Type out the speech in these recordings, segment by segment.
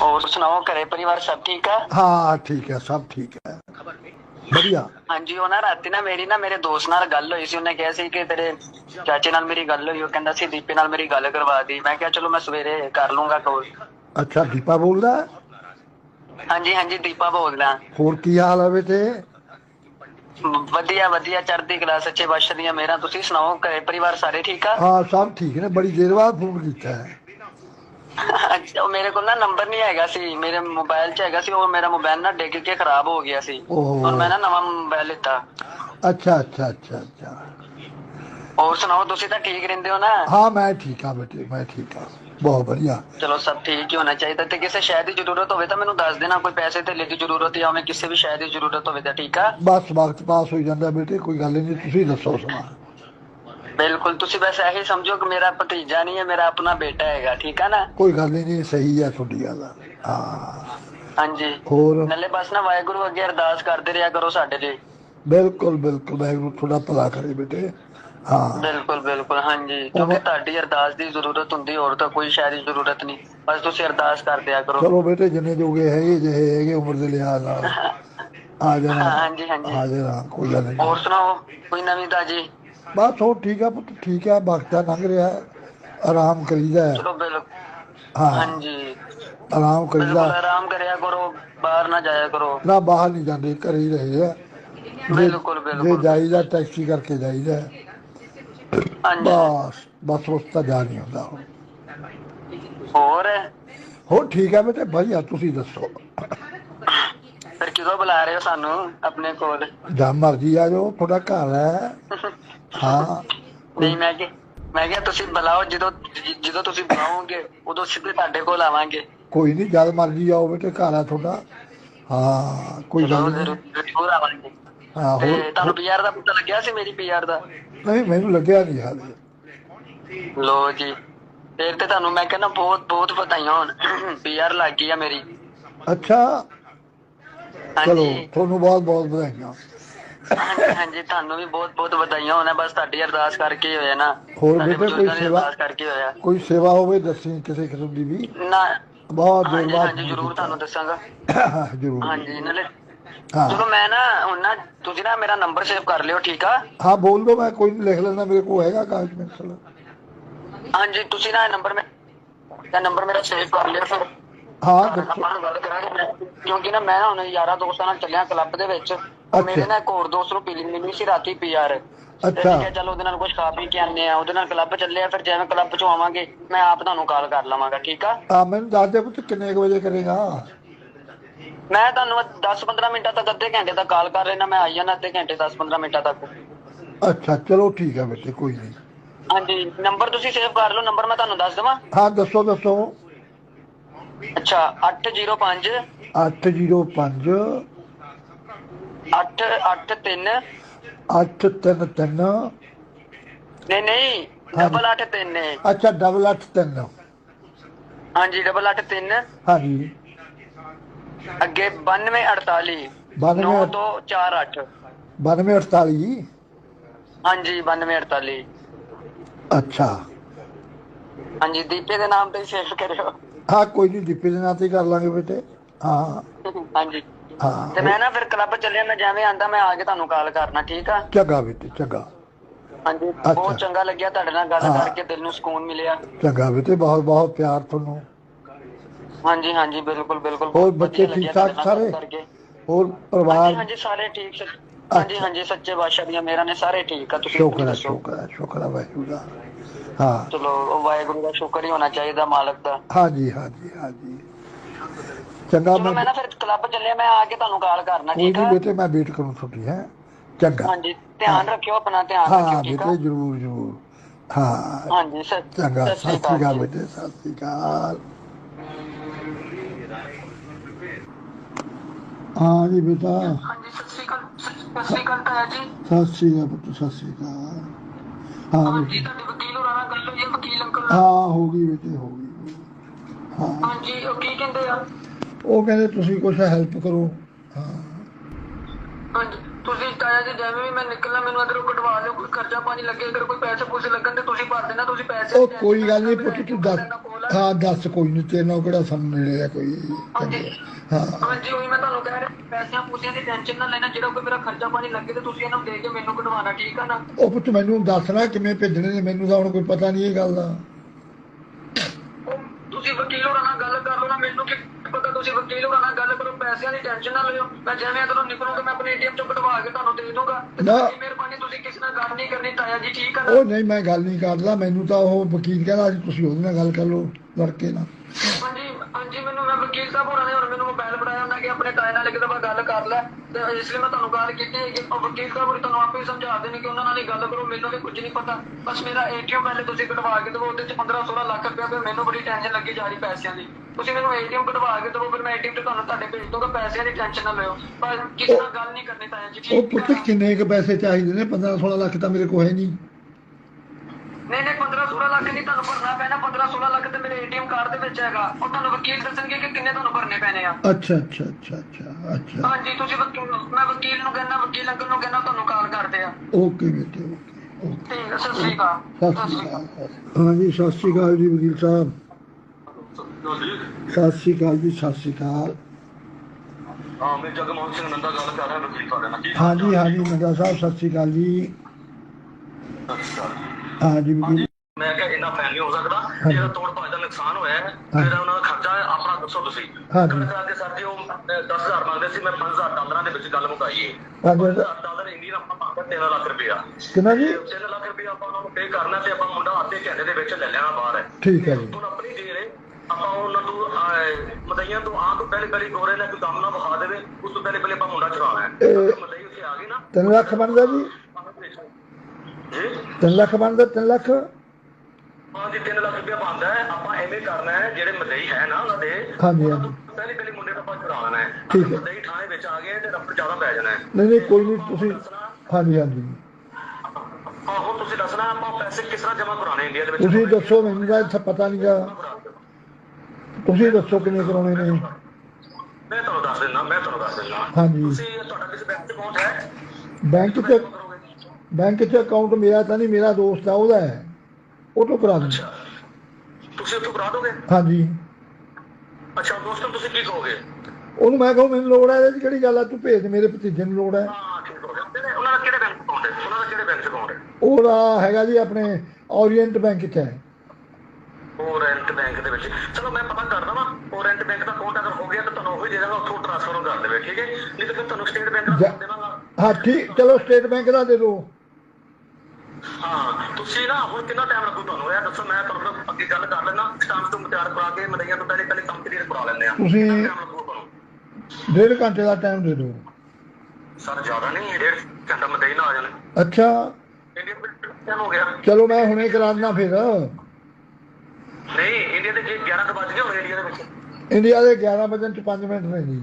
ਹੋਰ ਸੁਣਾਓ ਘਰੇ ਪਰਿਵਾਰ ਸਭ ਠੀਕ ਆ? ਹਾਂ ਠੀਕ ਹੈ ਸਭ ਠੀਕ ਹੈ ਵਧੀਆ। ਹਾਂਜੀ ਉਹ ਨਾ ਰਾਤੀ ਨਾ ਮੇਰੀ ਨਾ ਮੇਰੇ ਦੋਸਤ ਨਾਲ ਗੱਲ ਹੋਈ ਸੀ ਉਹਨੇ ਕਿਹਾ ਸੀ ਕਿ ਤੇਰੇ ਚਾਚੇ ਨਾਲ ਮੇਰੀ ਗੱਲ ਹੋਈ ਉਹ ਕਹਿੰਦਾ ਸੀ ਦੀਪੇ ਨਾਲ ਮੇਰੀ ਗੱਲ ਕਰਵਾ ਦੀ। ਮੈਂ ਕਿਹਾ ਚਲੋ ਮੈਂ ਸਵੇਰੇ ਕਰ ਲੂੰਗਾ ਕੋਲ ਅੱਛਾ ਦੀਪਾ ਬੋਲਦਾ? ਹਾਂਜੀ ਹਾਂਜੀ ਦੀਪਾ ਬੋਲਦਾ। ਹੋਰ ਕੀ ਹਾਲ ਹੈ ਬੇਟੇ? ਵਧੀਆ ਵਧੀਆ ਚੜ੍ਹਦੀ ਕਲਾ ਸੱਚੇ ਬਾਦਸ਼ਾਹ ਦੀਆਂ ਮੇਰਾ ਤੁਸੀਂ ਸੁਣਾਓ ਘਰੇ ਪਰਿਵਾਰ ਸਾਰੇ ਠੀਕ ਆ? ਹਾਂ ਸਭ ਠੀਕ ਨੇ ਬੜੀ ਦੇਰ ਬਾਅਦ ਫੋਨ ਕੀਤਾ। ਹੈ ਅੱਛਾ, ਉਹ ਮੇਰੇ ਕੋਲ ਨਾ ਨੰਬਰ ਨਹੀਂ ਹੈਗਾ ਸੀ ਮੇਰੇ ਮੋਬਾਈਲ 'ਚ ਹੈਗਾ ਸੀ ਉਹ ਮੇਰਾ ਮੋਬਾਈਲ ਨਾ ਡਿੱਗ ਕੇ ਖਰਾਬ ਹੋ ਗਿਆ ਸੀ। ਓਹੋ। ਹੁਣ ਮੈਂ ਨਾ ਨਵਾਂ ਮੋਬਾਈਲ ਲਿੱਤਾ। ਅੱਛਾ ਅੱਛਾ ਅੱਛਾ ਅੱਛਾ। ਹੋਰ ਸੁਣਾਓ ਤੁਸੀਂ ਤਾਂ ਠੀਕ ਰਹਿੰਦੇ ਹੋ ਨਾ? ਹਾਂ ਮੈਂ ਠੀਕ ਹਾਂ ਬੇਟੇ ਮੈਂ ਠੀਕ ਹਾਂ। ਬਹੁਤ ਵਧੀਆ। ਚਲੋ ਸਭ ਠੀਕ ਹੀ ਹੋਣਾ ਚਾਹੀਦਾ ਤੇ ਕਿਸੇ ਸ਼ਾਇਦ ਦੀ ਜ਼ਰੂਰਤ ਹੋਵੇ ਤਾਂ ਮੈਨੂੰ ਦੱਸ ਦੇਣਾ ਕੋਈ ਪੈਸੇ ਤੇ ਦੀ ਜ਼ਰੂਰਤ ਜਾਂ ਮੈਂ ਕਿਸੇ ਵੀ ਸ਼ਾਇਦ ਦੀ ਜ਼ਰੂਰਤ ਹੋਵੇ ਤਾਂ ਠੀਕ ਆ? ਬਸ ਵਕਤ ਪਾਸ ਹੋ ਜਾਂਦਾ ਬੇਟੇ ਕੋਈ ਗੱਲ ਨਹੀਂ ਤੁਸੀਂ ਦੱਸੋ ਸਮਾਂ। ਬਿਲਕੁਲ ਤੁਸੀਂ ਬਸ ਇਹੀ ਸਮਝੋ ਕਿ ਮੇਰਾ ਭਤੀਜਾ ਨਹੀਂ ਹੈ ਮੇਰਾ ਆਪਣਾ ਬੇਟਾ ਹੈਗਾ ਠੀਕ ਆ ਨਾ? ਕੋਈ ਗੱਲ ਹੀ ਨਹੀਂ ਸਹੀ ਹੈ ਤੁਹਾਡੀ ਗੱਲ। ਹਾਂ। ਹਾਂਜੀ। ਹੋਰ? ਨਾਲੇ ਬਸ ਨਾ ਵਾਹਿਗੁਰੂ ਅੱਗੇ ਅਰਦਾਸ ਕਰਦੇ ਰਿਹਾ ਕਰੋ ਸਾਡੇ ਲਈ। ਬਿਲਕੁਲ ਬਿਲਕੁਲ ਵਾਹਿਗੁਰੂ ਤੁਹਾਡਾ ਭਲਾ ਕਰੇ ਬੇਟੇ। ਹਾਂ। ਬਿਲਕੁਲ ਬਿਲਕੁਲ ਹਾਂਜੀ। ਕਿਉਂਕਿ ਤੁਹਾਡੀ ਅਰਦਾਸ ਦੀ ਜ਼ਰੂਰਤ ਹੁੰਦੀ ਹੋਰ ਤਾਂ ਕੋਈ ਸ਼ਾਇਦ ਦੀ ਜ਼ਰੂਰਤ ਨਹੀਂ। ਬਸ ਤੁਸੀਂ ਅਰਦਾਸ ਕਰ ਦਿਆ ਕਰੋ। ਚਲੋ ਬੇਟੇ ਜਿੰਨੇ ਜੋਗੇ ਹੈਗੇ ਜਿਹੇ ਹੈਗੇ ਉਮਰ ਦੇ ਲਿਹਾਜ਼ ਨਾਲ। ਆ ਜਾਣਾ। ਹਾਂਜੀ ਹਾਂਜੀ। ਆ ਜਾਣਾ ਕੋਈ ਗੱਲ ਨਹੀਂ। ਹੋਰ ਸੁਣਾਓ ਕੋਈ ਨਵੀਂ ਤਾਜੀ? ਬਸ ਹੋਰ ਠੀਕ ਆ ਪੁੱਤ ਠੀਕ ਆ ਵਕਤ ਆ ਲੰਘ ਰਿਹਾ ਹੈ। ਆਰਾਮ ਕਰੀਦਾ ਹੈ। ਚਲੋ ਬਿਲਕੁਲ। ਹਾਂ। ਹਾਂਜੀ। ਆਰਾਮ ਕਰੀਦਾ। ਆਰਾਮ ਕਰਿਆ ਕਰੋ ਬਾਹਰ ਨਾ ਜਾਇਆ ਕਰੋ। ਨਾ ਬਾਹਰ ਨਹੀਂ ਜਾਂਦੇ ਘਰੇ ਹੀ ਰਹੇ ਆ। ਬਿਲਕੁਲ ਜੇ ਬਿਲਕੁਲ ਜਾਈਦਾ ਟੈਕਸੀ ਕਰਕੇ ਜਾਈਦਾ। ਹਾਂਜੀ। ਬਸ ਬਸ ਉਸ ਤਾਂ ਜਾ ਨਹੀਂ ਹੁੰਦਾ। ਹੋਰ? ਹੋਰ ਠੀਕ ਆ ਬੇਟੇ ਵਧੀਆ ਤੁਸੀਂ ਦੱਸੋ। ਕਿਦੋਂ ਬੁਲਾ ਰਹੇ ਹੋ ਸਾਨੂੰ ਆਪਣੇ ਕੋਲ। ਜਾਂ ਮਰਜ਼ੀ ਆ ਜਾਓ ਤੁਹਾਡਾ ਘਰ ਹੈ। ਹਾਂ। ਨਹੀਂ ਮੈਂ ਕਿ ਮੈਂ ਕਿਹਾ ਤੁਸੀਂ ਬੁਲਾਓ ਜਦੋਂ ਜਦੋਂ ਤੁਸੀਂ ਬੁਲਾਓਗੇ ਉਦੋਂ ਸਿੱਧੇ ਤੁਹਾਡੇ ਕੋਲ ਆਵਾਂਗੇ। ਕੋਈ ਨਹੀਂ ਜਦ ਮਰਜ਼ੀ ਆਓ ਬੇਟੇ ਘਰ ਆ ਤੁਹਾਡਾ। ਹਾਂ ਕੋਈ ਗੱਲ ਨਹੀਂ। ਜ਼ਰੂਰ ਜ਼ਰੂਰ ਆਵਾਂਗੇ। ਹਾਂ ਹੋਰ ਤੁਹਾਨੂੰ ਪੀਆਰ ਦਾ ਪਤਾ ਲੱਗਿਆ ਸੀ ਮੇਰੀ ਪੀਆਰ ਦਾ? ਨਹੀਂ ਮੈਨੂੰ ਲੱਗਿਆ ਨਹੀਂ ਹਾਲੇ ਲੋ ਜੀ। ਫਿਰ ਤੇ ਤੁਹਾਨੂੰ ਮੈਂ ਕਹਿੰਦਾ ਬਹੁਤ ਬਹੁਤ ਵਧਾਈਆਂ ਹੋਣ। ਪੀਆਰ ਲੱਗ ਗਈ ਆ ਮੇਰੀ। ਅੱਛਾ। ਚਲੋ ਤੁਹਾਨੂੰ ਬਹੁਤ ਬਹੁਤ ਵਧਾਈਆਂ। ਹਾਂਜੀ ਹਾਂਜੀ ਤੁਹਾਨੂੰ ਵੀ ਬਹੁਤ ਬਹੁਤ ਵਧਾਈਆਂ ਹੋਣ ਬਸ ਤੁਹਾਡੀ ਅਰਦਾਸ ਕਰਕੇ ਹੋਇਆ ਨਾ। ਹੋਰ ਬੇਟੇ ਕੋਈ ਸੇਵਾ? ਕਰਕੇ ਹੋਇਆ। ਕੋਈ ਸੇਵਾ ਹੋਵੇ ਦੱਸੀ ਕਿਸੇ ਕਿਸਮ ਦੀ ਵੀ? ਨਾ ਬਹੁਤ ਦੇਰ ਹਾਂਜੀ ਬਾਅਦ ਹਾਂਜੀ ਜ਼ਰੂਰ ਤੁਹਾਨੂੰ ਦੱਸਾਂਗਾ। ਜ਼ਰੂਰ। ਹਾਂਜੀ ਨਾਲੇ ਹਾਂ। ਚਲੋ ਮੈਂ ਨਾ ਹੁਣ ਨਾ ਤੁਸੀਂ ਨਾ ਮੇਰਾ ਨੰਬਰ ਸੇਵ ਕਰ ਲਿਓ ਠੀਕ ਆ? ਹਾਂ ਬੋਲ ਦੋ ਮੈਂ ਕੋਈ ਲਿਖ ਲੈਂਦਾ ਮੇਰੇ ਕੋਲ ਹੈਗਾ ਕਾਗਜ਼ ਪੈਨਸਲ ਹਾਂਜੀ ਤੁਸੀਂ ਨਾ ਇਹ ਨੰਬਰ ਮੇ ਨੰਬਰ ਮੇਰਾ ਸੇਵ ਕਰ ਲਿਓ ਫਿਰ। ਹਾਂ ਦੱਸੋ ਆਪਾਂ ਗੱਲ ਕਰਾਂਗੇ। ਕਿਉਂਕਿ ਨਾ ਮੈਂ ਹੁਣ ਯਾਰਾਂ ਦੋਸਤਾਂ ਨਾਲ ਚੱਲਿਆ ਕਲੱਬ ਦੇ ਵਿੱਚ। ਮੇਰੇ ਨਾਲ ਇੱਕ ਹੋਰ ਦੋਸਤ ਨੂੰ ਪੀਲੀ ਮਿਲੀ ਸੀ ਰਾਤੀ ਪੀਆਰ ਅੱਛਾ। ਅੱਛਾ ਚਲੋ ਉਹਦੇ ਨਾਲ ਕੁਝ ਖਾ ਪੀ ਕੇ ਆਨੇ ਆ ਉਹਦੇ ਨਾਲ ਕਲੱਬ ਚੱਲੇ ਆ ਫਿਰ ਜਿਵੇਂ ਕਲੱਬ ਚੋਂ ਆਵਾਂਗੇ ਮੈਂ ਆਪ ਤੁਹਾਨੂੰ ਕਾਲ ਕਰ ਲਵਾਂਗਾ ਠੀਕ ਆ? ਆ ਮੈਨੂੰ ਦੱਸ ਦੇ ਪੁੱਤ ਕਿੰਨੇ ਕੁ ਵਜੇ ਕਰੇਗਾ? ਮੈਂ ਤੁਹਾਨੂੰ 10-15 ਮਿੰਟਾਂ ਤੱਕ ਅੱਧੇ ਘੰਟੇ ਤੱਕ ਕਾਲ ਕਰ ਲੈਣਾ ਮੈਂ ਆਈ ਜਾਣਾ ਅੱਧੇ ਘੰਟੇ 10-15 ਮਿੰਟਾਂ ਤੱਕ। ਅੱਛਾ ਚਲੋ ਠੀਕ ਹੈ ਬੇਟੇ ਕੋਈ ਨਹੀਂ ਹਾਂਜੀ ਨੰਬਰ ਤੁਸੀਂ ਸੇਵ ਕਰ ਲਓ। ਨੰਬਰ ਮੈਂ ਤੁਹਾਨੂੰ ਦੱਸ ਦੇਵਾਂ। ਹਾਂ ਦੱਸੋ ਦੱਸੋ। ਅੱਛਾ 805 805 883 833 ਨਹੀਂ ਨਹੀਂ ਡਬਲ 83 ਨੇ ਅੱਛਾ ਡਬਲ 83 ਹਾਂਜੀ ਡਬਲ 83 ਹਾਂਜੀ। ਅੱਗੇ 9248 92 9248 9248 ਹਾਂਜੀ 9248 ਅੱਛਾ। ਹਾਂਜੀ ਦੀਪੇ ਦੇ ਨਾਮ ਤੇ ਸੇਵ ਕਰਿਓ। ਹਾਂ ਕੋਈ ਨਹੀਂ ਦੀਪੇ ਦੇ ਨਾਂ ਤੇ ਕਰ ਲਾਂਗੇ ਬੇਟੇ। ਹਾਂ। ਹਾਂਜੀ। ਹਾਂ। ਤੇ ਮੈਂ ਨਾ ਫਿਰ ਕਲੱਬ ਚੱਲਿਆ ਮੈਂ ਜਿਵੇਂ ਆਂਦਾ ਮੈਂ ਆ ਕੇ ਤੁਹਾਨੂੰ ਕਾਲ ਕਰਨਾ ਠੀਕ ਆ? ਚੰਗਾ ਬੇਟੇ ਚੰਗਾ। ਹਾਂਜੀ। ਬਹੁਤ ਚੰਗਾ ਲੱਗਿਆ ਤੁਹਾਡੇ ਨਾਲ ਗੱਲ। ਕਰਕੇ ਦਿਲ ਨੂੰ ਸਕੂਨ ਮਿਲਿਆ। ਚੰਗਾ ਬੇਟੇ ਬਹੁਤ ਬਹੁਤ ਪਿਆਰ ਤੁਹਾਨੂੰ। ਹਾਂਜੀ ਹਾਂਜੀ ਬਿਲਕੁਲ ਬਿਲਕੁਲ ਹੋਰ ਬੱਚੇ ਠੀਕ ਠਾਕ ਸਾਰੇ? ਹੋਰ ਪਰਿਵਾਰ? ਹਾਂਜੀ ਸਾਰੇ ਠੀਕ ਸ- ਹਾਂਜੀ ਹਾਂਜੀ ਸੱਚੇ ਬਾਦਸ਼ਾਹ ਦੀਆਂ ਮੇਰਾ ਨੇ ਸਾਰੇ ਠੀਕ ਆ ਤੁਸੀਂ ਸ਼ੁਕਰ। ਸ਼ੁਕਰ ਸ਼ੁਕਰ ਵਾਹਿਗੁਰੂ ਦਾ। ਹਾਂ। ਚਲੋ ਵਾਹਿਗੁਰੂ ਦਾ ਸ਼ੁਕਰ ਹੀ ਹੋਣਾ ਚਾਹੀਦਾ ਮਾਲਕ ਦਾ। ਹਾਂਜੀ ਹਾਂਜੀ ਹਾਂਜੀ। ਚੰਗਾ ਚਲੋ ਮੈਂ ਮੈਂ ਨਾ ਫਿਰ ਕਲੱਬ ਚੱਲਿਆ ਮੈਂ ਆ ਕੇ ਤੁਹਾਨੂੰ ਕਾਲ ਕਰਨਾ ਕੋਈ ਠੀਕ ਨਹੀਂ ਆ? ਬੇਟੇ ਮੈਂ ਵੇਟ ਕਰੂੰ ਤੁਹਾਡੀ ਹੈ। ਚੰਗਾ। ਹਾਂਜੀ ਧਿਆਨ ਰੱਖਿਓ ਆਪਣਾ ਧਿਆਨ ਹਾਂ ਰੱਖਿਓ ਠੀਕ ਆ? ਬੇਟੇ ਜਰੂਰ ਜਰੂਰ। ਹਾਂ। ਹਾਂਜੀ ਸਰ ਚੰਗਾ ਸਤਿ ਸ਼੍ਰੀ ਅਕਾਲ ਜੀ। ਬੇਟੇ ਸਤਿ ਸ਼੍ਰੀ ਅਕਾਲ। ਹਾਂ ਜੀ ਬੇਟਾ। ਹਾਂਜੀ ਸਤਿ ਸ਼੍ਰੀ ਅਕਾਲ ਸਤਿ ਸ਼੍ਰੀ ਅਕਾਲ ਤਾਇਆ ਜੀ। ਸਤਿ ਸ਼੍ਰੀ ਅਕਾਲ ਪੁੱਤ ਸਤਿ ਸ਼੍ਰੀ ਅਕਾਲ। ਹਾਂ। ਬੇਟੇ ਹਾਂਜੀ ਤੁਹਾਡੇ ਵਕੀਲ ਹੋਰਾਂ ਨਾਲ ਗੱਲ ਹੋਈ ਹੈ ਵਕੀਲ ਅੰਕਲ ਨਾਲ? ਹਾਂ ਹੋ ਗਈ ਬੇਟੇ ਹੋ ਗਈ। ਹਾਂ। ਹਾਂਜੀ ਉਹ ਕੀ ਕਹਿੰਦੇ ਆ? ਉਹ ਕਹਿੰਦੇ ਤੁਸੀਂ ਕੁਝ ਹੈਲਪ ਕਰੋ। ਹਾਂ। ਹਾਂਜੀ ਤੁਸੀਂ ਤਾਇਆ ਜੀ ਜਿਵੇਂ ਵੀ ਮੈਂ ਨਿਕਲਣਾ ਮੈਨੂੰ ਅਗਰ ਲਿਓ ਕੋਈ ਖਰਚਾ ਪਾਣੀ ਲੱਗੇ ਅਗਰ ਕੋਈ ਪੈਸੇ ਪੂਸੇ ਲੱਗਣ ਤੇ ਤੁਸੀਂ ਭਰ ਦੇਣਾ ਤੁਸੀਂ ਪੈਸੇ ਉਹ ਕੋਈ ਗੱਲ ਨਹੀਂ ਪੁੱਤ, ਤੂੰ ਦੱਸ। ਹਾਂ ਦੱਸ ਕੋਈ ਨਹੀਂ ਤੇਰੇ ਨਾਲ ਕਿਹੜਾ ਸਾਨੂੰ ਨੇੜੇ ਆ ਕੋਈ। ਹਾਂਜੀ। ਹਾਂਜੀ ਉਹੀ ਮੈਂ ਤੁਹਾਨੂੰ ਕਹਿ ਰਿਹਾ। ਪੈਸਿਆਂ ਪੂਸਿਆਂ ਦੀ ਟੈਨਸ਼ਨ ਨਾ ਲੈਣਾ ਜਿਹੜਾ ਕੋਈ ਮੇਰਾ ਖਰਚਾ ਪਾਣੀ ਲੱਗੇ ਤੇ ਤੁਸੀਂ ਇਹਨਾਂ ਨੂੰ ਦੇ ਕੇ ਮੈਨੂੰ ਕਢਵਾਉਣਾ ਠੀਕ ਆ ਨਾ? ਉਹ ਪੁੱਤ ਮੈਨੂੰ ਦੱਸ ਨਾ ਕਿਵੇਂ ਭੇਜਣੇ ਨੇ ਮੈਨੂੰ ਤਾਂ ਹੁਣ ਕੋਈ ਪਤਾ ਨਹੀਂ ਇਹ ਗੱਲ ਦਾ। ਤੁਸੀਂ ਵਕੀਲ ਹੋਰਾਂ ਨਾਲ ਗੱਲ ਕਰ ਲਓ ਨਾ ਮੈਨੂੰ ਕੀ ਪਤਾ ਤੁਸੀਂ ਵਕੀਲ ਹੋਰਾਂ ਨਾਲ ਗੱਲ ਕਰੋ ਪੈਸਿਆਂ ਦੀ ਟੈਨਸ਼ਨ ਨਾ ਲਿਓ। ਮੈਂ ਜਿਵੇਂ ਅਗਰੋਂ ਨਿਕਲੂਗਾ ਮੈਂ ਆਪਣੇ ਏਟੀਐਮ ਚੋਂ ਕਢਵਾ ਕੇ ਤੁਹਾਨੂੰ ਦੇ ਦੂੰਗਾ। ਨਾ। ਮਿਹਰਬਾਨੀ ਤੁਸੀਂ ਕਿਸੇ ਨਾਲ ਗੱਲ ਨਹੀਂ ਕਰਨੀ ਤਾਇਆ ਜੀ ਠੀਕ ਆ ਨਾ? ਉਹ ਨਹੀਂ ਮੈਂ ਗੱਲ ਨਹੀਂ ਕਰਦਾ ਮੈਨੂੰ ਤਾਂ ਉਹ ਵਕੀਲ ਕਹਿੰਦਾ ਤੁਸੀਂ ਉਹਦੇ ਨਾਲ ਗੱਲ ਕਰ ਲਓ ਲੜ ਕੇ ਨਾ ਹਾਂਜੀ ਹਾਂਜੀ ਮੈਨੂੰ ਮੈਂ ਵਕੀਲ ਸਾਹਿਬ ਹੋਰਾਂ ਨੇ ਹੁਣ ਆਪਣੇ ਤਾਏ ਨਾਲ ਇੱਕ ਦਫਾ ਗੱਲ ਕਰ ਲੈ। ਤੇ ਇਸ ਲਈ ਮੈਂ ਤੁਹਾਨੂੰ ਗੱਲ ਕੀਤੀ ਹੈ ਕਿ ਵਕੀਲ ਸਾਹਿਬ ਹੋਰੀ ਤੁਹਾਨੂੰ ਆਪੇ ਹੀ ਸਮਝਾ ਦੇਣ ਕਿ ਉਹਨਾਂ ਨਾਲ ਹੀ ਗੱਲ ਕਰੋ, ਮੈਨੂੰ ਵੀ ਕੁਝ ਨਹੀਂ ਪਤਾ। ਬਸ ਮੇਰਾ ਏਟੀਐਮ ਪਹਿਲੇ ਤੁਸੀਂ ਕਢਵਾ ਕੇ ਦਿਓ ਉਹਦੇ ਚ 15 16 ਲੱਖ ਰੁਪਏ ਫਿਰ ਮੈਨੂੰ ਬੜੀ ਟੈਨਸ਼ਨ ਲੱਗੀ ਜਾ ਰਹੀ ਪੈਸਿਆਂ ਦੀ। ਤੁਸੀਂ ਮੈਨੂੰ ਏਟੀਐਮ ਕਢਵਾ ਕੇ ਦਿਓ ਫਿਰ ਮੈਂ ਏਟੀਐਮ ਤੇ ਤੁਹਾਨੂੰ ਤੁਹਾਡੇ ਭੇਜ ਦੂੰਗਾ ਪੈਸਿਆਂ ਦੀ ਟੈਨਸ਼ਨ ਨਾ ਲਿਓ। ਪਰ ਕਿਸੇ ਨਾਲ ਗੱਲ ਨਹੀਂ ਕਰਨੀ ਤਾਇਆ ਜੀ। ਉਹ ਪੁੱਤ ਕਿੰਨੇ ਕੁ ਪੈਸੇ ਚਾਹੀਦੇ ਨੇ? 15 16 ਲੱਖ ਤਾਂ ਮੇਰੇ ਕੋਲ ਹੈ ਨਹੀਂ। ਨਹੀਂ ਨਹੀਂ 15 16 ਲੱਖ ਨਹੀਂ ਤੁਹਾਨੂੰ ਭਰਨਾ ਪੈਣਾ 15 16 ਲੱਖ ਤੇ ਮੇਰੇ ਏਟੀਐਮ ਕਾਰਡ ਦੇ ਵਿੱਚ ਹੈਗਾ। ਉਹ ਤੁਹਾਨੂੰ ਵਕੀਲ ਦੱਸਣਗੇ ਕਿ ਕਿੰਨੇ ਤੁਹਾਨੂੰ ਭਰਨੇ ਪੈਣੇ ਆ। ਅੱਛਾ ਅੱਛਾ ਅੱਛਾ ਅੱਛਾ ਅੱਛਾ। ਹਾਂਜੀ ਤੁਸੀਂ ਵਕੀਲ ਮੈਂ ਵਕੀਲ ਨੂੰ ਕਹਿੰਦਾ ਵਕੀਲ ਅੰਕਲ ਨੂੰ ਕਹਿੰਦਾ ਤੁਹਾਨੂੰ ਕਾਲ ਕਰਦੇ ਆ। ਓਕੇ ਬੇਟੇ ਓਕੇ ਠੀਕ ਸਤਿ ਸ਼੍ਰੀ ਅਕਾਲ ਸਤਿ ਸ਼੍ਰੀ ਅਕਾਲ। ਹਾਂਜੀ ਸਤਿ ਸ਼੍ਰੀ ਅਕਾਲ ਜੀ ਵਕੀਲ ਸਾਹਿਬ। ਸਤਿ ਸ਼੍ਰੀ ਅਕਾਲ ਜੀ ਸਤਿ ਸ਼੍ਰੀ ਅਕਾਲ। ਹਾਂ ਮੈਂ ਜਗਮੋਹਨ ਸਿੰਘ ਨੰਦਾ ਗੱਲ ਕਰ ਰਿਹਾ ਵਕੀਲ ਤੁਹਾਡੇ ਨਾਲ। ਹਾਂਜੀ ਹਾਂਜੀ ਨੰਦਾ ਸਾਹਿਬ ਸਤਿ ਸ਼੍ਰੀ ਅਕਾਲ ਜੀ। ਹਾਂਜੀ ਵਕੀਲ ਮੈਂ ਕਿਹਾ ਇੰਨਾ ਫੈਨ ਨਹੀਂ ਹੋ ਸਕਦਾ। ਜਿਹੜਾ ਤੋੜ ਭੱਜ ਦਾ ਨੁਕਸਾਨ ਹੋਇਆ ਹੈ ਮੇਰਾ ਉਹਨਾਂ ਦਾ ਖਰਚਾ ਹੈ, ਆਪਣਾ ਦੱਸੋ ਤੁਸੀਂ। ਹਾਂਜੀ। ਕਰਾ ਕੇ ਸਰ ਜੀ ਉਹ ਅਹ, 10000 ਮੰਗਦੇ ਸੀ ਮੈਂ 5000 ਡਾਲਰਾਂ ਦੇ ਵਿੱਚ ਗੱਲ ਮੁਕਾਈ ਹੈ ਹਾਂਜੀ 5000 ਡਾਲਰ ਇੰਡੀਅਨ ਆਪਾਂ ਮੰਗਦੇ 3 ਲੱਖ ਰੁਪਇਆ। ਕਿੰਨਾ ਜੀ? 3 ਲੱਖ ਰੁਪਇਆ ਆਪਾਂ ਉਹਨਾਂ ਨੂੰ ਪੇ ਕਰਨਾ ਤੇ ਆਪਾਂ ਮੁੰਡਾ ਅੱਧੇ ਘੰਟੇ ਦੇ ਵਿੱਚ ਲੈ ਲੈਣਾ ਬਾਹਰ। ਹੈ ਠੀਕ ਹੈ ਜੀ। ਹੁਣ ਆਪਣੀ ਦੇਰ ਹੈ ਆਪਾਂ ਉਹਨਾਂ ਨੂੰ ਅਹ, ਮਦਈਆਂ ਤੋਂ ਆਹ ਤੋਂ ਪਹਿਲੇ ਪਹਿਲੇ ਗੋਰੇ ਨੇ ਕੋਈ ਕੰਮ ਨਾ ਵਿਖਾ ਦੇਵੇ ਉਸ ਤੋਂ ਪਹਿਲੇ ਪਹਿਲੇ ਆਪਾਂ ਮੁੰਡਾ ਹੈ ਇਹ- ਮਦਈ ਉੱਥੇ ਆ ਗਈ ਨਾ। 3 ਲੱਖ ਬਣਦਾ ਜੀ? 3 ਲੱਖ ਬਣਦਾ 3 ਲੱਖ? ਹਾਂਜੀ 3 ਲੱਖ ਰੁਪਇਆ ਬਣਦਾ ਹੈ। ਆਪਾਂ ਐਵੇਂ ਕਰਨਾ ਹੈ ਜਿਹੜੇ ਮਦਈ ਹੈ ਨਾ ਉਹਨਾਂ ਦੇ ਹਾਂਜੀ, ਹਾਂਜੀ। ਤੋਂ ਪਹਿਲੀ ਪਹਿਲੀ ਮੁੰਡੇ ਨੂੰ ਆਪਾਂ ਚੁਰਾਉਣਾ ਹੈ। ਠੀਕ ਹੈ। ਮਦਈ ਥਾਣੇ ਵਿੱਚ ਆ ਗਏ ਤੇ ਰਫਟ ਜ਼ਿਆਦਾ ਪੈ ਜਾਣਾ ਹੈ। ਨਹੀਂ ਨਹੀਂ ਕੋਈ ਨਹੀਂ ਤੁਸੀਂ ਹਾਂਜੀ ਹਾਂਜੀ। ਆਹੋ ਤੁਸੀਂ ਦੱਸਣਾ ਆਪਾਂ ਪੈਸੇ ਕਿਸ ਤਰ੍ਹਾਂ ਜਮ੍ਹਾਂ ਕਰਾਉਣੇ ਇੰਡੀਆ ਦੇ ਵਿੱਚ? ਤੁਸੀਂ ਦੱਸੋ ਮੈਨੂੰ ਤਾਂ ਇੱਥੇ ਪਤਾ ਨਹੀਂਗਾ ਤੁਸੀਂ ਦੱਸੋ ਕਿੰਨੇ ਕਰਾਉਣੇ ਨੇ। ਮੈਂ ਤੁਹਾਨੂੰ ਦੱਸ ਦਿੰਦਾ ਮੈਂ ਤੁਹਾਨੂੰ ਦੱਸ ਦਿੰਦਾ। ਹਾਂਜੀ। ਤੁਸੀਂ ਤੁਹਾਡਾ ਕਿਸੇ ਬੈਂਕ ਤੇ ਅਕਾਊਂਟ ਹੈ? ਬੈਂਕ 'ਚ ਕਰੋਗੇ ਬੈਂਕ 'ਚ ਅਕਾਊਂਟ ਮੇਰਾ ਤਾਂ ਨਹੀਂ ਮੇਰਾ ਦੋਸਤ ਆ ਉਹਦਾ ਹੈ। ਉਹ ਤੋਂ ਕਰਾ ਦੂੰ ਤੁਸੀਂ ਉੱਥੋਂ ਕਰਾ ਦੋਗੇ? ਹਾਂਜੀ। ਅੱਛਾ ਦੋਸਤੋ ਤੁਸੀਂ ਕੀ ਕਹੋਗੇ? ਉਹਨੂੰ ਮੈਂ ਕਹੂੰ ਮੈਨੂੰ ਲੋੜ ਹੈ ਇਹਦੇ ਕਿਹੜੀ ਗੱਲ ਆ? ਤੂੰ ਭੇਜ ਦੇ ਮੇਰੇ ਭਤੀਜੇ ਨੂੰ ਲੋੜ ਹੈ। ਹਾਂ ਠੀਕ ਹੋ ਗਿਆ। ਤੇ ਉਹਨਾਂ ਦਾ ਕਿਹੜੇ ਬੈਂਕ ਅਕਾਊਂਟ ਹੈ? ਉਹਨਾਂ ਦਾ ਕਿਹੜੇ ਬੈਂਕ ਅਕਾਊਂਟ ਹੈ? ਉਹਦਾ ਹੈਗਾ ਜੀ ਆਪਣੇ ਓਰੀਐਂਟ ਬੈਂਕ 'ਚ ਹੈ। ਉਹ ਰੈਂਟ ਬੈਂਕ ਦੇ ਵਿੱਚ। ਚਲੋ ਮੈਂ ਪਤਾ ਕਰਦਾ ਵਾਂ ਉਹ ਰੈਂਟ ਬੈਂਕ ਦਾ ਅਕਾਊਂਟ ਅਗਰ ਹੋ ਗਿਆ ਤਾਂ ਤੁਹਾਨੂੰ ਉਹ ਹੀ ਦੇ ਦਾਂਗਾ ਉੱਥੋਂ ਟ੍ਰਾਂਸਫਰ ਕਰ ਦੇਵੇ ਠੀਕ ਹੈ ਨਹੀਂ ਤਾਂ ਫਿਰ ਤੁਹਾਨੂੰ ਸਟੇਟ ਬੈਂਕ ਦਾ ਦੇਵਾਂਗਾ। ਹਾਂ ਠੀਕ ਚਲੋ ਸਟੇਟ ਬੈਂਕ ਦਾ ਦੇ ਦਿਓ। ਹਾਂ ਤੁਸੀਂ ਨਾ ਹੁਣ ਕਿੰਨਾ ਟਾਈਮ ਲੱਗੂ ਤੁਹਾਨੂੰ? ਇਹ ਦੱਸੋ ਮੈਂ ਤੁਹਾਨੂੰ ਫਿਰ ਅੱਗੇ ਗੱਲ ਕਰ ਲੈਣਾ ਸਟਾਂਪ ਤੋਂ ਤਿਆਰ ਕਰਾ ਕੇ ਮਦਈਆਂ ਤੋਂ ਪਹਿਲੇ ਪਹਿਲੇ ਕੰਮ ਕਲੀਅਰ ਕਰਾ ਲੈਂਦੇ ਆ ਤੁਸੀਂ- ਡੇਢ ਘੰਟੇ ਦਾ ਟਾਈਮ ਦੇ ਦਿਓ। ਸਰ ਜ਼ਿਆਦਾ ਨਹੀਂ ਡੇਢ ਘੰਟਾ ਮਦਈ ਨਾ ਆ ਜਾਣਾ। ਅੱਛਾ। ਇੰਡੀਆ ਵਿੱਚ ਟਾਈਮ ਹੋ ਗਿਆ। ਚਲੋ ਮੈਂ ਹੁਣੇ ਕਰਾ ਦਿੰਦਾ ਫਿਰ। ਨਹੀਂ ਇੰਡੀਆ ਦੇ ਜੇ 11 ਕੁ ਵੱਜ ਹੋਣੇ ਇੰਡੀਆ ਦੇ ਵਿੱਚ। ਇੰਡੀਆ ਦੇ 11 ਵਜੇ ਚ 5 ਮਿੰਟ ਨੇ ਜੀ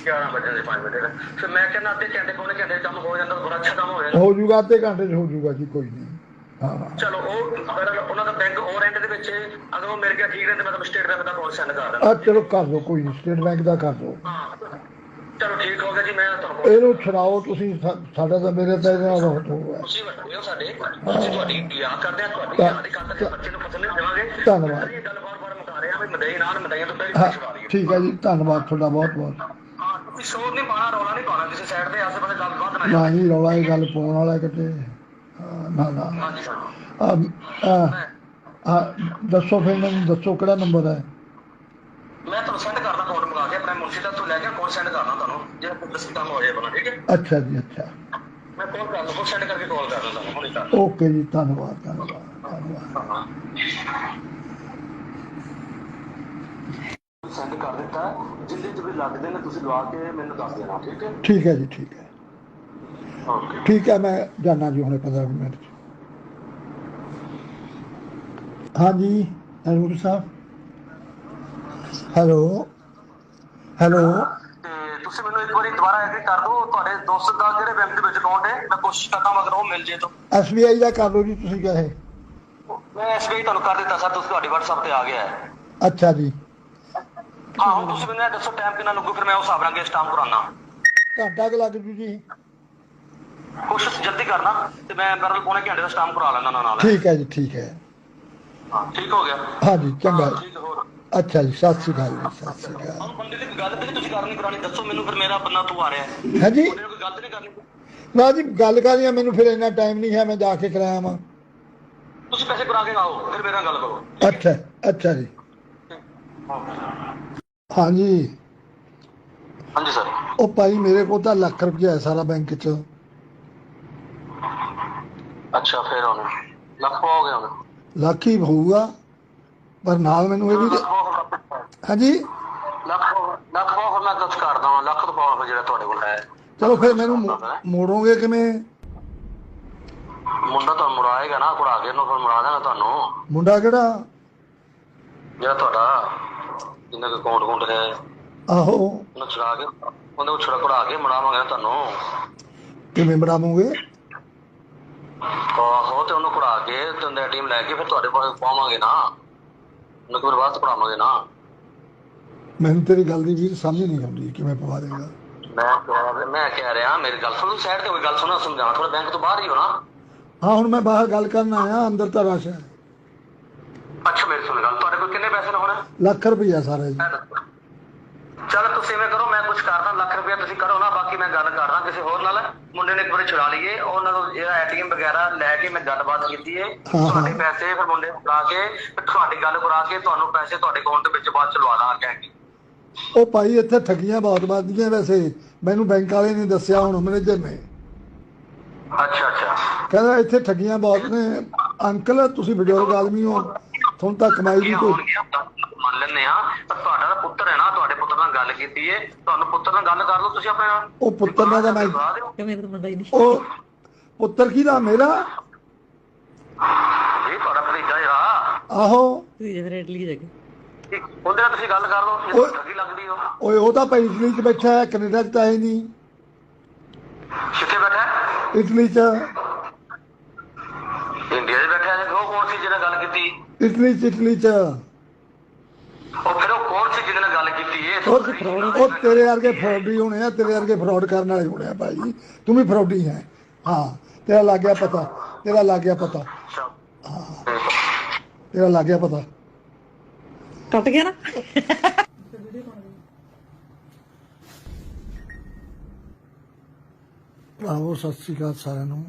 11 ਵਜੇ ਦੇ 5 ਮਿੰਟ ਫਿਰ ਮੈਂ ਕਹਿੰਦਾ ਅੱਧੇ ਘੰਟੇ ਪੌਣੇ ਘੰਟੇ 'ਚ ਕੰਮ ਹੋ ਜਾਂਦਾ ਬੜਾ ਅੱਛਾ ਕੰਮ ਹੋ ਜਾਂਦਾ। ਹੋ ਜੂਗਾ ਅੱਧੇ ਘੰਟੇ ਚ ਹੋ ਜੂਗਾ ਜੀ ਕੋਈ ਨਹੀਂ। ਚਲੋ ਉਹ ਅਗਰ ਉਹਨਾਂ ਦਾ ਬੈਂਕ ਉਹ ਰੈਂਟ ਦੇ ਵਿੱਚ ਅਗਰ ਉਹ ਮੇਰੇ ਗਿਆ ਠੀਕ ਰਹਿੰਦੇ ਮੈਂ ਤੁਹਾਨੂੰ ਸਟੇਟ ਬੈਂਕ ਦਾ ਕੋਲ ਸੈਂਡ ਕਰ ਦਿੰਦਾ। ਆ ਚਲੋ ਕਰ ਦਿਓ ਕੋਈ ਨਹੀਂ ਸਟੇਟ ਬੈਂਕ ਦਾ ਕਰ ਹਾਂ। ਚਲੋ ਠੀਕ ਹੋ ਗਿਆ ਜੀ ਮੈਂ ਤੁਹਾਨੂੰ ਇਹਨੂੰ ਛੁਡਾਓ ਤੁਸੀਂ ਸਾਡਾ ਤਾਂ ਮੇਰੇ ਤਾਂ ਇਹਦੇ ਹੋਊਗਾ ਤੁਸੀਂ ਵੱਡੇ ਸਾਡੇ ਅਸੀਂ ਤੁਹਾਡੀ ਕਰਦੇ ਆ ਤੁਹਾਡੀ ਯਾਦ ਹੀ ਕਰਦੇ ਆ ਬੱਚੇ ਨੂੰ ਪਸੰਦ ਨਹੀਂ ਦੇਵਾਂਗੇ ਧੰਨਵਾਦ। ਇਹ ਗੱਲ ਬਾਰ ਬਾਰ ਮੁਕਾ ਰਹੇ ਆ ਵੀ ਮਦਈ ਨਾਲ ਮਦਈਆਂ ਤੋਂ ਪਹਿਲੇ ਠੀਕ ਹੈ ਜੀ ਧੰਨਵਾਦ ਤੁਹਾਡਾ ਬਹੁਤ ਸ਼ੋਰ ਨਹੀਂ ਪਾਣਾ ਰੌਲਾ ਨਹੀਂ ਪਾਣਾ ਕਿਸੇ ਸਾਈਡ ਤੇ ਆਸੇ ਪਾਸੇ ਗੱਲ ਵੱਧ ਨਾ ਨਾ ਜੀ ਰੌਲਾ ਇਹ ਗੱਲ ਪਾਉਣ ਵਾਲਾ ਕਿਤੇ। ਹਾਂ, ਨਾ ਨਾ। ਹਾਂਜੀ ਸਰ ਆ ਆ ਆ ਦੱਸੋ ਫਿਰ ਮੈਨੂੰ ਦੱਸੋ ਕਿਹੜਾ ਨੰਬਰ ਹੈ? ਮੈਂ ਤੁਹਾਨੂੰ ਸੈਂਡ ਕਰਦਾ ਕੋਡ ਮੰਗਾ ਕੇ ਆਪਣੇ ਮੁਨਸ਼ੀ ਦਾ ਤੋਂ ਲੈ ਕੇ ਕੋਡ ਸੈਂਡ ਕਰਨਾ ਤੁਹਾਨੂੰ ਜੇ ਤੁਸੀਂ ਕੰਮ ਹੋ ਜਾਏ ਬਣਾ ਠੀਕ ਹੈ? ਅੱਛਾ ਜੀ ਅੱਛਾ। ਮੈਂ ਕਾਲ ਕਰ ਲਵਾਂ ਸੈਂਡ ਕਰਕੇ ਕਾਲ ਕਰ ਦਿੰਦਾ ਤੁਹਾਨੂੰ ਹੁਣੇ ਕਰ ਓਕੇ ਜੀ ਧੰਨਵਾਦ ਧੰਨਵਾਦ ਧੰਨਵਾਦ। ਹਾਂ। ਸੈਂਡ ਕਰ ਦਿੱਤਾ ਜਿੰਦੇ ਚ ਵੀ ਲੱਗਦੇ ਨੇ ਤੁਸੀਂ ਲਵਾ ਕੇ ਮੈਨੂੰ ਦੱਸ ਦੇਣਾ ਠੀਕ ਹੈ? ਠੀਕ ਹੈ ਜੀ ਠੀਕ ਹੈ। ਓਕੇ ਠੀਕ ਹੈ ਮੈਂ ਜਾਣਾ ਜੀ ਹੁਣੇ 15 ਮਿੰਟ ਚ। ਹਾਂਜੀ ਹਰਮੁਖ ਸਾਹਿਬ। Hello hello. ਤੁਸੀਂ ਮੈਨੂੰ ਇੱਕ ਵਾਰੀ ਦੁਬਾਰਾ ਐਗਰੀ ਕਰ ਦਿਓ ਤੁਹਾਡੇ ਦੋਸਤ ਦਾ ਕਿਹੜੇ ਬੈਂਕ ਦੇ ਵਿੱਚ ਅਕਾਊਂਟ ਹੈ ਮੈਂ ਕੋਸ਼ਿਸ਼ ਕਰਦਾ ਮਗਰ ਉਹ ਮਿਲ ਜੇ ਤਾਂ। ਐਸਬੀਆਈ ਦਾ ਕਰ ਲਓ ਜੀ ਤੁਸੀਂ ਕਹੇ ਮੈਂ ਐਸਬੀਆਈ ਤੁਹਾਨੂੰ ਕਰ ਦਿੱਤਾ ਸਰ ਤੁਸੀਂ ਤੁਹਾਡੀ WhatsApp ਤੇ ਆ ਗਿਆ ਹੈ। ਅੱਛਾ ਜੀ। ਹਾਂ ਹੁਣ ਤੁਸੀਂ ਮੈਨੂੰ ਇਹ ਦੱਸੋ ਟਾਈਮ ਕਿੰਨਾ ਲੱਗੂ ਫਿਰ ਮੈਂ ਉਸ ਹਿਸਾਬ ਨਾਲ ਅੱਗੇ ਸਟਾਂਪ ਕਰਾਉਣਾ ਘੰਟਾ ਕੁ ਲੱਗ ਜੂ ਜੀ। ਕੋਸ਼ਿਸ਼ ਜਲਦੀ ਕਰਨਾ ਤੇ ਮੈਂ ਬਰਲ ਪੌਣੇ ਘੰਟੇ ਦਾ ਸਟਾਂਪ ਕਰਾ ਲੈਣਾ ਨਾਲ। ਠੀਕ ਹੈ ਜੀ ਠੀਕ ਹੈ। ਹਾਂ ਠੀਕ ਹੋ ਗਿਆ। ਹਾਂਜੀ ਚੰਗਾ। ਜੀ ਠੀਕ ਹੋਰ। ਅੱਛਾ ਜੀ ਸਤਿ ਸ਼੍ਰੀ ਅਕਾਲ ਜੀ ਸਤਿ ਸ਼੍ਰੀ ਅਕਾਲ। ਹੁਣ ਬੰਦੇ ਦੀ ਗੱਲ ਤੇ ਤੁਸੀਂ ਕਰਨੀ ਕਰਾਣੀ ਦੱਸੋ ਮੈਨੂੰ ਫਿਰ ਮੇਰਾ ਬੰਦਾ ਤੂੰ ਆ ਰਿਹਾ ਹੈ। ਹਾਂਜੀ? ਉਹਨੇ ਕੋਈ ਗੱਲ ਨਹੀਂ ਕਰਨੀ। ਨਾ ਜੀ ਗੱਲ ਕਰੀ ਆ ਮੈਨੂੰ ਫਿਰ ਇੰਨਾ ਟਾਈਮ ਨਹੀਂ ਹੈ ਮੈਂ ਜਾ ਕੇ ਕਰਾਇਆ ਵਾਂ। ਤੁਸੀਂ ਪੈਸੇ ਕਰਾ ਕੇ ਆਓ ਫਿਰ ਮੇਰੇ ਗੱਲ ਕਰੋ। ਅੱਛਾ ਅੱਛਾ ਜੀ। ਹਾਂਜੀ। ਹਾਂਜੀ ਸਰ। ਉਹ ਭਾਈ ਮੇਰੇ ਕੋਲ ਤਾਂ ਲੱਖ ਰੁਪਇਆ ਹੈ ਸਾਰਾ ਬੈਂਕ 'ਚ। ਅੱਛਾ ਫਿਰ ਹੁਣ ਲੱਖ ਪਾਓਗੇ ਹੁਣ। ਲੱਖ ਹੀ ਹੋਊਗਾ ਪਰ ਨਾਲ ਮੈਨੂੰ ਇਹ ਵੀ ਲੱਖ ਪਾਓ ਹਾਂਜੀ। ਲੱਖ ਪਾਓ ਲੱਖ ਪਾਓ ਫਿਰ ਮੈਂ ਕੁਝ ਕਰਦਾ ਹਾਂ ਲੱਖ ਤੋਂ ਪਾਓ ਜਿਹੜਾ ਤੁਹਾਡੇ ਕੋਲ ਹੈ। ਚਲੋ ਫਿਰ ਮੈਨੂੰ ਮੋ- ਮੋੜੋਗੇ ਕਿਵੇਂ? ਮੁੰਡਾ ਤੁਹਾਨੂੰ ਮੁੜਾਏਗਾ ਨਾ ਕੁੜਾ ਕੇ ਇਹਨੂੰ ਫਿਰ ਮੁੜਾ ਦੇਣਾ ਤੁਹਾਨੂੰ। ਮੁੰਡਾ ਕਿਹੜਾ? ਜਿਹੜਾ ਤੁਹਾਡਾ। ਜਿੰਨਾ ਕੋ ਅਕਾਊਂਟ ਅਕਾਊਂਟ ਹੈ ਆਹੋ। ਉਹਨੂੰ ਛੁਡਾ ਕੇ ਕੋਲ ਛੁੜਾ ਕੁੜਾ ਕੇ ਮੁੜਾਵਾਂਗੇ ਨਾ ਤੁਹਾਨੂੰ। ਕਿਵੇਂ ਬਣਾਵੋਗੇ ਆਹੋ ਤੇ ਉਹਨੂੰ ਕੁੜਾ ਕੇ ਤੇ ਉਹਦਾ ਟੀਮ ਲੈ ਕੇ ਫਿਰ ਤੁਹਾਡੇ ਕੋਲ ਪਾਵਾਂਗੇ ਨਾ। ਉਹਨੂੰ ਬਾਅਦ ਚ ਪੜਾਵਾਂਗੇ ਨਾ। ਮੈਨੂੰ ਤੇਰੀ ਗੱਲ ਦੀ ਵੀਰ ਸਮਝ ਨਹੀਂ ਆਉਂਦੀ ਕਿਵੇਂ ਪਵਾ ਦੇਗਾ। ਮੈਂ ਕਹਿ ਰਿਹਾ- ਮੈਂ ਕਹਿ ਰਿਹਾ ਮੇਰੀ ਗੱਲ ਸੁਣੋ ਸਾਈਡ ਤੇ ਕੋਈ ਗੱਲ ਸੁਣੋ ਸਮਝਾਉਣਾ ਥੋੜਾ ਬੈਂਕ ਤੋਂ ਬਾਹਰ ਹੀ ਹੋ ਨਾ ਹਾਂ ਹੁਣ ਮੈਂ ਬਾਹਰ ਗੱਲ ਕਰਨ ਆਇਆ ਅੰਦਰ ਤਾਂ ਰਸ਼ ਹੈ। ਅੱਛਾ ਮੇਰੀ ਸੁਣ ਗੱਲ ਤੁਹਾਡੇ ਕੋਲ ਕਿੰਨੇ ਪੈਸੇ ਨੇ ਹੁਣ? ਲੱਖ ਰੁਪਇਆ ਸਾਰਾ ਜੀ। ਚੱਲ ਤੁਸੀਂ ਐਵੇਂ ਕਰੋ ਮੈਂ ਕੁਝ ਕਰਦਾ ਲੱਖ ਰੁਪਇਆ ਤੁਸੀਂ ਕਰੋ ਨਾ ਬਾਕੀ ਮੈਂ ਗੱਲ ਕਰਦਾ ਕਿਸੇ ਹੋਰ ਨਾਲ। ਮੁੰਡੇ ਨੇ ਇੱਕ ਵਾਰੀ ਛੁਡਾ ਲਈਏ ਉਹਨਾਂ ਤੋਂ ਜਿਹੜਾ ਏਟੀਐਮ ਵਗੈਰਾ ਲੈ ਕੇ ਮੈਂ ਗੱਲਬਾਤ ਕੀਤੀ ਹਾਂ। ਤੁਹਾਡੇ ਪੈਸੇ ਫਿਰ ਮੁੰਡੇ ਨੂੰ ਫੜਾ ਕੇ ਫਿਰ ਤੁਹਾਡੀ ਗੱਲ ਕਰਾ ਕੇ ਤੁਹਾਨੂੰ ਪੈਸੇ ਤੁਹਾਡੇ ਅਕਾਊਂਟ ਦੇ ਵਿੱਚ ਬਾਅਦ ਚ ਲਵਾ ਦਾਂਗਾ ਕਹਿ ਕੇ। ਉਹ ਭਾਈ ਇੱਥੇ ਠੱਗੀਆਂ ਬਹੁਤ ਵੱਧਦੀਆਂ ਵੈਸੇ ਮੈਨੂੰ ਬੈਂਕ ਵਾਲੇ ਨੇ ਦੱਸਿਆ ਹੁਣ ਮੈਨੇਜਰ ਨੇ। ਅੱਛਾ ਅੱਛਾ। ਕਹਿੰਦਾ ਇੱਥੇ ਠੱਗੀਆਂ ਬਹੁਤ ਨੇ। ਅੰਕਲ ਤੁਸੀਂ ਬਜ਼ੁਰਗ ਆਦਮੀ ਹੋ। ਤੁਹਾਨੂੰ ਤਾਂ ਕਮਾਈ ਦੀ ਕੋਈ ਮੰਨ ਲੈਂਦੇ ਆ ਪਰ ਤੁਹਾਡਾ ਤਾਂ ਪੁੱਤਰ ਹੈ ਨਾ ਤੁਹਾਡੇ ਪੁੱਤਰ ਨਾਲ ਗੱਲ ਕੀਤੀ ਹੈ ਤੁਹਾਨੂੰ ਪੁੱਤਰ ਨਾਲ ਗੱਲ ਕਰ ਲਓ ਤੁਸੀਂ ਆਪਣੇ। ਨਾਲ ਉਹ ਪੁੱਤਰ ਨਾਲ ਤਾਂ ਮੈਂ ਕਰਵਾ ਦਿਓ। ਕਿ ਮੇਰੇ ਤਾਂ ਮੁੰਡਾ ਹੀ ਨਹੀਂ ਉਹ ਪੁੱਤਰ ਕੀ ਦਾ ਮੇਰਾ? ਇਹ ਤੁਹਾਡਾ ਭਤੀਜਾ ਜਿਹੜਾ ਆਹੋ। ਤੁਸੀਂ ਜਨਰੇਟਲੀ ਜਗ ਉਹਦੇ ਨਾਲ ਤੁਸੀਂ ਗੱਲ ਕਰ ਲਓ ਠੱਗੀ ਲੱਗਦੀ ਉਹ ਓਏ ਉਹ ਤਾਂ ਭਾਈ ਇਟਲੀ 'ਚ ਬੈਠਾ ਹੈ ਕੈਨੇਡਾ 'ਚ ਤਾਂ ਹੈ ਨਹੀਂ। ਕਿੱਥੇ ਬੈਠਾ ਹੈ? ਇਟਲੀ 'ਚ। ਇੰਡੀਆ 'ਚ ਬੈਠਾ ਹੈ ਉਹ ਕੌਣ ਸੀ ਜਿਹਨੇ ਗੱਲ ਕੀਤੀ। ਇਟਲੀ 'ਚ ਇਟਲੀ 'ਚ। ਉਹ ਫਿਰ ਉਹ ਕੌਣ ਸੀ ਜਿਹਨੇ ਨਾਲ ਗੱਲ ਕੀਤੀ ਇਹ ਉਹ ਉਹ ਤੇਰੇ ਵਰਗੇ ਫਰੌਡੀ ਹੋਣੇ ਆ ਤੇਰੇ ਵਰਗੇ ਫਰਾਡ ਕਰਨ ਵਾਲੇ ਹੋਣੇ ਆ ਭਾਈ। ਤੂੰ ਵੀ ਫਰੌਡੀ ਹੈ। ਹਾਂ ਤੇਰਾ ਲੱਗ ਗਿਆ ਪਤਾ ਤੇਰਾ ਲੱਗ ਗਿਆ ਪਤਾ। ਤੇਰਾ ਲੱਗ ਗਿਆ ਪਤਾ। ਟੁੱਟ ਗਿਆ ਨਾ। ਭਰਾਵੋ ਸਤਿ ਸ੍ਰੀ ਅਕਾਲ ਸਾਰਿਆਂ ਨੂੰ।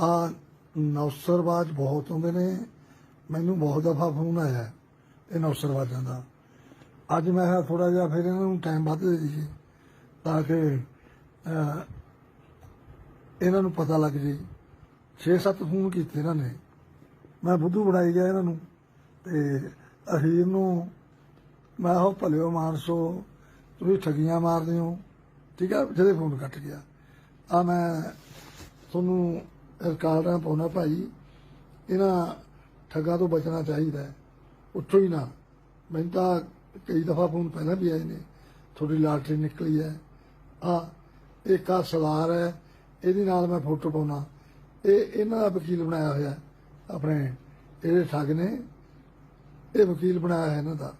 ਆ ਨੌਸਰਵਾਜ ਬਹੁਤ ਹੁੰਦੇ ਨੇ। ਮੈਨੂੰ ਬਹੁਤ ਦਫਾ ਫੋਨ ਆਇਆ ਹੈ ਇਹ ਨੌਸਰਵਾਜਾਂ ਦਾ। ਅੱਜ ਮੈਂ ਕਿਹਾ ਥੋੜਾ ਜਿਹਾ ਫਿਰ ਇਹਨਾਂ ਨੂੰ ਟਾਈਮ ਵੱਧ ਦੇ ਦਈਏ ਤਾਂ ਕਿ ਇਹਨਾਂ ਨੂੰ ਪਤਾ ਲੱਗ ਜੇ। 6-7 ਫੋਨ ਕੀਤੇ ਇਹਨਾਂ ਨੇ। ਮੈਂ ਬੁੱਧੂ ਬਣਾਈ ਗਿਆ ਇਹਨਾਂ ਨੂੰ ਤੇ ਅਖੀਰ ਨੂੰ ਮੈਂ ਉਹ ਭਲਿਓ ਮਾਨਸੋ, ਤੁਸੀਂ ਠੱਗੀਆਂ ਮਾਰਦੇ ਹੋ। ਠੀਕ ਹੈ ਜਿਹਦੇ ਫੋਨ ਕੱਟ ਗਿਆ। ਆ ਮੈਂ ਤੁਹਾਨੂੰ ਰਿਕਾਰਡਾਂ ਪਾਉਣਾ ਭਾਈ। ਇਹਨਾਂ ਠੱਗਾਂ ਤੋਂ ਬਚਣਾ ਚਾਹੀਦਾ ਹੈ। ਉੱਠੋ ਹੀ ਨਾ। ਮੈਨੂੰ ਤਾਂ ਕਈ ਦਫਾ ਫੋਨ ਪਹਿਲਾਂ ਵੀ ਆਏ ਨੇ। ਤੁਹਾਡੀ ਲਾਟਰੀ ਨਿਕਲੀ ਹੈ। ਆ ਇੱਕ ਆ ਸਵਾਰ ਹੈ। ਇਹਦੇ ਨਾਲ ਮੈਂ ਫੋਟੋ ਪਾਉਣਾ। ਇਹ, ਇਹਨਾਂ ਦਾ ਵਕੀਲ ਬਣਾਇਆ ਹੋਇਆ ਆਪਣੇ ਜਿਹੜੇ ਠੱਗ ਨੇ, ਇਹ ਵਕੀਲ ਬਣਾਇਆ ਹੈ ਇਹਨਾਂ ਦਾ।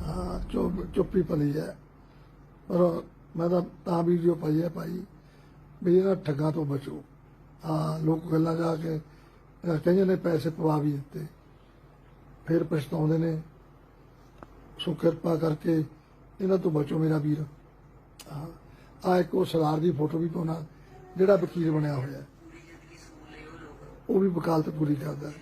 ਹਾਂ, ਚੁੱਪੀ ਪਲੀ ਹੈ। ਪਰ ਮੈਂ ਤਾਂ ਤਾਂ ਵੀਡੀਓ ਪਾਈ ਹੈ ਭਾਈ, ਵੀ ਇਹਨਾਂ ਠੱਗਾਂ ਤੋਂ ਬਚੋ। ਹਾਂ, ਲੋਕ ਗੱਲਾਂ ਜਾ ਕੇ ਕਈਆਂ ਨੇ ਪੈਸੇ ਪਵਾ ਵੀ ਦਿੱਤੇ। ਫਿਰ ਪਛਤਾਉਂਦੇ ਨੇ। ਸੋ ਕਿਰਪਾ ਕਰਕੇ ਇਹਨਾਂ ਤੋਂ ਬਚੋ ਮੇਰਾ ਵੀਰ। ਹਾਂ। ਆ ਇੱਕ ਉਹ ਸਰਦਾਰ ਦੀ ਫੋਟੋ ਵੀ ਪਾਉਣਾ, ਜਿਹੜਾ ਵਕੀਲ ਬਣਿਆ ਹੋਇਆ। ਉਹ ਵੀ ਵਕਾਲਤ ਪੂਰੀ ਕਰਦਾ। ਹੈ।